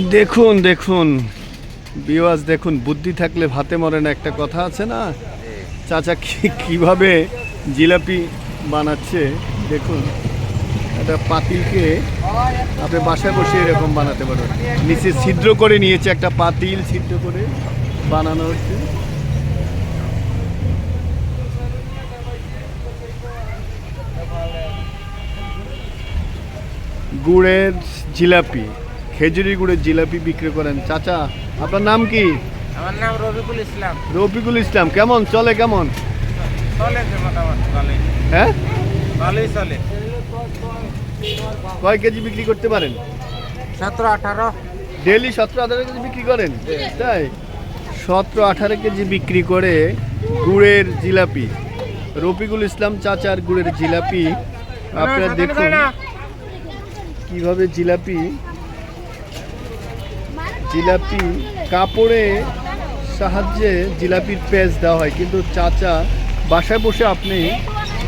দেখুন দেখুন। বিওয়াজ, দেখুন, বুদ্ধি থাকলে ভাতে মরে না, একটা কথা আছে না? চাচা কীভাবে জিলাপি বানাচ্ছে, দেখুন। একটা পাতিলকে আপনি বাসায় বসে এরকম বানাতে পারেন নিচে ছিদ্র করে নিয়েছে একটা পাতিল, ছিদ্র করে বানানো হচ্ছে। গুড়ের জিলাপি। খেজুরি গুড়ের জিলাপি বিক্রি করেন। চাচা আপনার নাম কি? আমার নাম রবিকুল ইসলাম। রফিকুল ইসলাম কেমন? চলে কেমন? চলে মোটামুটি হ্যাঁ? ভালোই চলে। কয় কেজি বিক্রি করতে পারেন? সতেরো আঠারো। ডেলি সতেরো আঠারো কেজি বিক্রি করেন? তাই? সতেরো আঠারো কেজি বিক্রি করে গুড়ের জিলাপি। রফিকুল ইসলাম চাচার গুড়ের জিলাপি। আপনারা দেখুন কীভাবে জিলাপি জিলাপি কাপড়ে সাহায্যে জিলাপির পেজ দেওয়া হয়। কিন্তু চাচা বাসায় বসে আপনি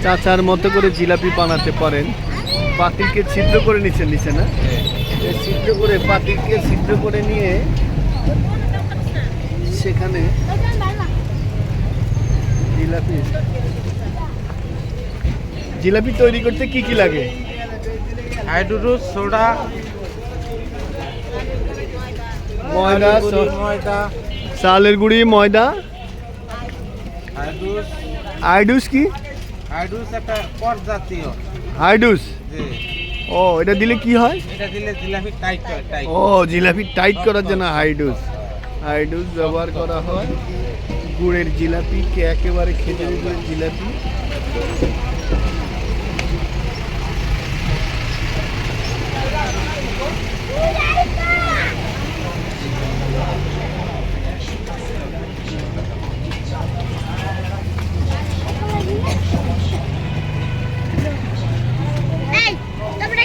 চাচার মতো করে জিলাপি বানাতে পারেন। পাতিলকে ছিদ্র করে নিচ্ছেন নিচে না? এই ছিদ্র করে পাতিলকে ছিদ্র করে নিয়ে সেখানে জিলাপি জিলাপি তৈরি করতে কি কি লাগে? হাইড্রোস সোডা ময়দা ময়দা। চালের গুঁড়ি ময়দা। আইডুস কি? হাইড্রোস একটা জাতীয় হাইডুস ও এটা দিলে কি হয়? এটা দিলে জিলাপি টাইট টাইট। ও জিলাপি টাইট করার জন্য হাইডুস হাইডুস ব্যবহার করা হয়। গুড়ের জিলাপিকে একেবারে খেজুরি গুড়ের জিলাপি।